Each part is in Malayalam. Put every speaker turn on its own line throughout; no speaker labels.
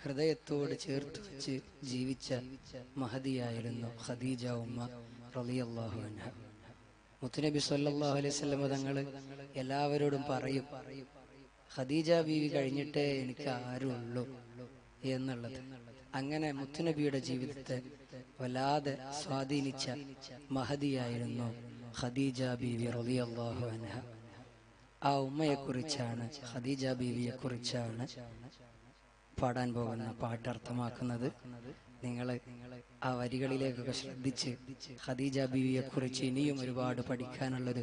ഹൃദയത്തോട് ചേർത്ത് വെച്ച് ജീവിച്ച മഹതിയായിരുന്നു ഖദീജ ഉമ്മ റളിയല്ലാഹു അൻഹ. മുത്തുനബി സല്ലല്ലാഹു അലൈഹി വസല്ലം തങ്ങൾ എല്ലാവരോടും പറയും ഖദീജ ബീവി കഴിഞ്ഞിട്ടേ എനിക്ക് ആരുള്ളൂ എന്നുള്ളത്. അങ്ങനെ മുത്തുനബിയുടെ ജീവിതത്തെ വല്ലാതെ സ്വാധീനിച്ച മഹതിയായിരുന്നു ഖദീജ ബീവി റളിയല്ലാഹു അൻഹ. ആ ഉമ്മയെ കുറിച്ചാണ് ഖദീജ ബീവിയെ കുറിച്ചാണ് പാടാൻ പോകുന്ന പാട്ട് അർത്ഥമാക്കുന്നത് നിങ്ങൾ ആ വരികളിലേക്കൊക്കെ ശ്രദ്ധിച്ച് ഖദീജ ബീവിയെ കുറിച്ച് ഇനിയും ഒരുപാട് പഠിക്കാനുള്ളൊരു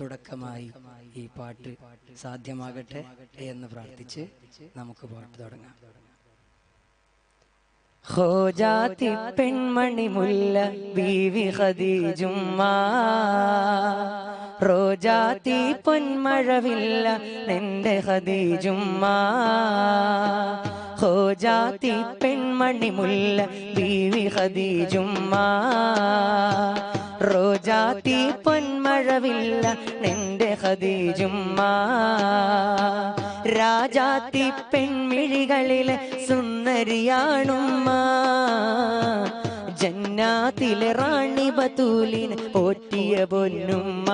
തുടക്കമായി ഈ പാട്ട് സാധ്യമാകട്ടെ എന്ന് പ്രാർത്ഥിച്ച് നമുക്ക് പാട്ട് തുടങ്ങാം.
ഹോജാതി പെൺമണി മുല്ല ബീവി ഖദീജുമ്മ. റോജാതി പൊന്മഴവില്ല നിന്റെ ഖദീജുമ്മ. ഹോജാത്തി പെൺമണി മുല്ല ബീവി ഖദീജുമ്മ. റോജാത്തി പൊന്മഴവില്ല നിന്റെ ഹദീജുമ്മ രാജാത്തി പെൺമിഴികളിലെ സുന്ദരിയാണുമ്മ. ജന്നാത്തിലെ റാണി ബത്തൂലിന് പോറ്റിയ പൊന്നുമ്മ.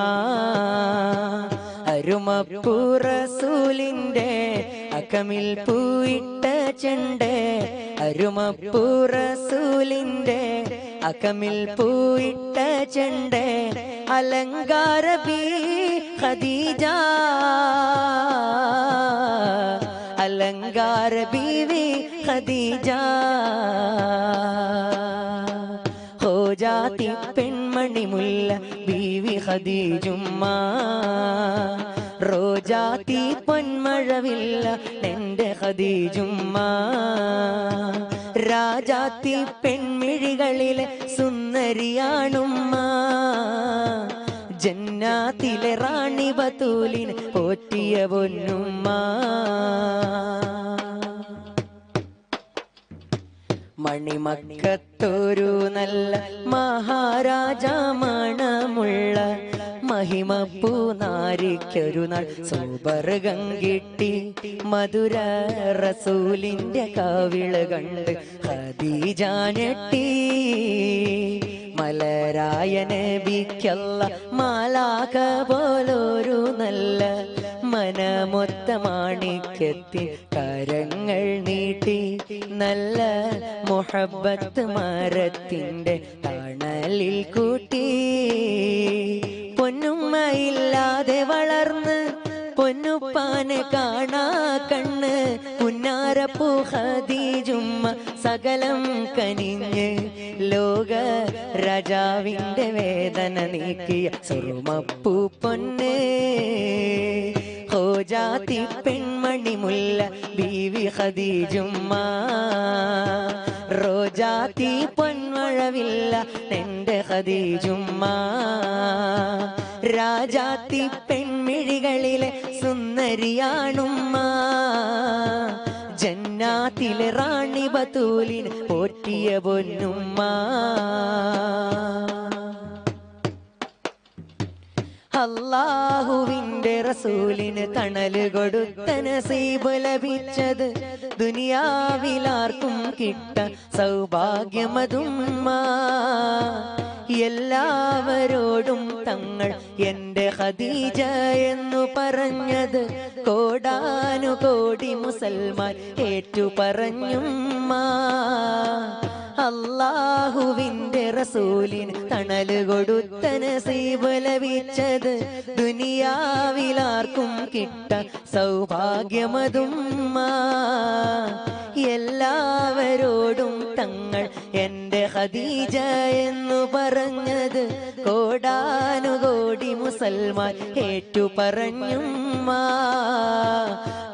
അരുമപ്പൂറസൂലിന്റെ അകമിൽ പൂയിട്ട ചെണ്ട് അരുമപ്പൂറസൂലിന്റെ അകമിൽ പൂയിട്ട ചെണ്ട് അലങ്കാര ബീ ഖദീജ. അലങ്കാര ബീവി ഖദീജ. ഹോജാത്തി പെൺമണി മുല്ല ബീവി ഖദീജുമ്മ. റോജാതി പൊന്മഴവില്ല എന്റെ ഖദീജുമ്മ രാജാത്തി പെൺമിഴികളിലെ സുന്ദരിയാണുമ്മ. ജന്നാത്തിലെ റാണി ബത്തൂലിന് പോറ്റിയ പൊന്നുമ്മ. മണിമക്കത്തൊരു നല്ല മഹാരാജ മണമുള്ള മഹിമപ്പൂ നാരിക്കൊരു നാൾ സൗബർഗം കിട്ടി. മധുര റസൂലിന്റെ കവിള കണ്ട് ഖദീജാനെട്ടി മലരായ നബിക്കല്ല മാലാക പോലൊരു നല്ല മനമൊത്ത മാണിക്യത്തിൽ കരങ്ങൾ നീട്ടി. നല്ല മുഹബത്ത് മരത്തിന്റെ തണലിൽ കൂട്ടി. പൊന്നുമ്മയില്ലാതെ വളർന്ന് പൊന്നുപ്പാനെ കാണാ കണ്ണ്. പുന്നാരപ്പൂ ഖദീജുമ്മ സകലം കനിഞ്ഞ് ലോക രാജാവിന്റെ വേദന നീക്കിയ സുറുമപ്പൂ പൊന്ന്. ഹോജാതി പെൺമണി മുല്ല ബീവി ഖദീജുമ്മ. റോജാത്തി പൊന്മഴവില്ല നിന്റെ ഹദീജുമ്മ രാജാത്തി പെൺമിഴികളിലെ സുന്ദരിയാണുമ്മ. ജന്നാത്തിലെ റാണി ബത്തൂലിന് പോറ്റിയ പൊന്നുമ്മ. അള്ളാഹുവിന്റെ റസൂലിന് തണൽ കൊടുത്ത നസീബ് ലഭിച്ചത് ദുനിയാവിലാർക്കും കിട്ട സൗഭാഗ്യമതുമ്മ. എല്ലാവരോടും തങ്ങൾ എന്റെ ഖദീജ എന്നു പറഞ്ഞത് കോടാനുകോടി മുസൽമാൻ ഏറ്റു പറഞ്ഞുമ്മ അള്ളാഹുവിന്റെ റസൂലിന് തണൽ കൊടുത്ത നസീബ് ലഭിച്ചത് ദുനിയാവിലാർക്കും കിട്ട സൗഭാഗ്യമതും എല്ലാവരോടും തങ്ങൾ എന്റെ ഖദീജ എന്നു പറഞ്ഞത് കോടാനുകോടി മുസൽമാൻ ഏറ്റു പറഞ്ഞുമ്മ.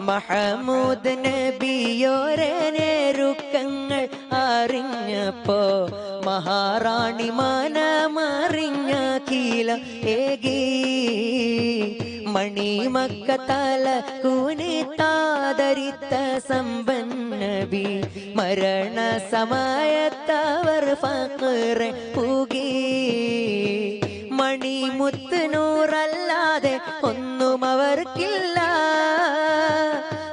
മഹമൂദ് നബിയോരെ നേരുക്കങ്ങൾ അറിഞ്ഞപ്പോ മഹാറാണി മനമറിഞ്ഞ കീല ഏകി മണിമക്ക തല കുനിത്താതരിത്ത സമ്പന്നബി മരണ സമയത്തവർ ഫഖറെ പൂകി. മണിമുത്ത് നൂറല്ലാതെ ഒന്നും അവർക്കില്ല.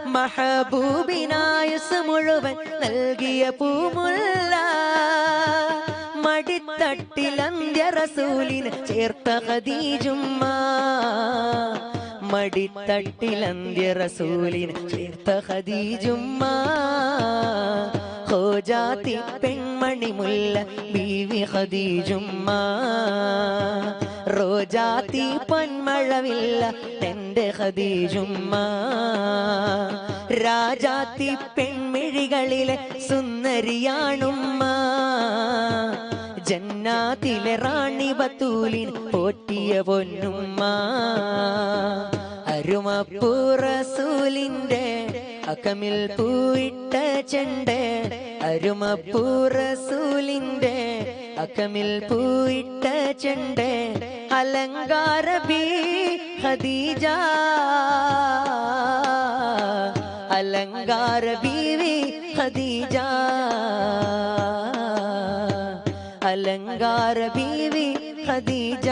മഹബൂബിനായുസ് മുഴുവൻ നൽകിയ പൂമുല്ല. മടിത്തട്ടിലന്ത്യ റസൂലിന് ചേർത്ത ഖദീജുമ്മ. മടിത്തട്ടിൽ റസൂലിന് ചേർത്ത ഹദീജുമ്മ ഹോജാത്തി പെൺമണി മുല്ല ബീവി ഹദീജുമ്മ റോജാത്തി പൊന്മഴവില്ല എന്റെ ഹദീജുമ്മ രാജാത്തി പെൺമിഴികളിലെ സുന്ദരിയാണുമ്മ. ജന്നാത്തിലെ റാണി ബത്തൂലിൻ പോറ്റിയ പൊന്നുമ്മ. അരുമപ്പൂറസൂലിന്റെ അകമിൽ പൂയിട്ട ചെണ്ട് അരുമപ്പൂറസൂലിന്റെ അകമിൽ പൂയിട്ട ചെണ്ട് അലങ്കാരബി ഹദീജ അലങ്കാര ബീവി ഖദീജ അലങ്കാര ബീവി ഖദീജ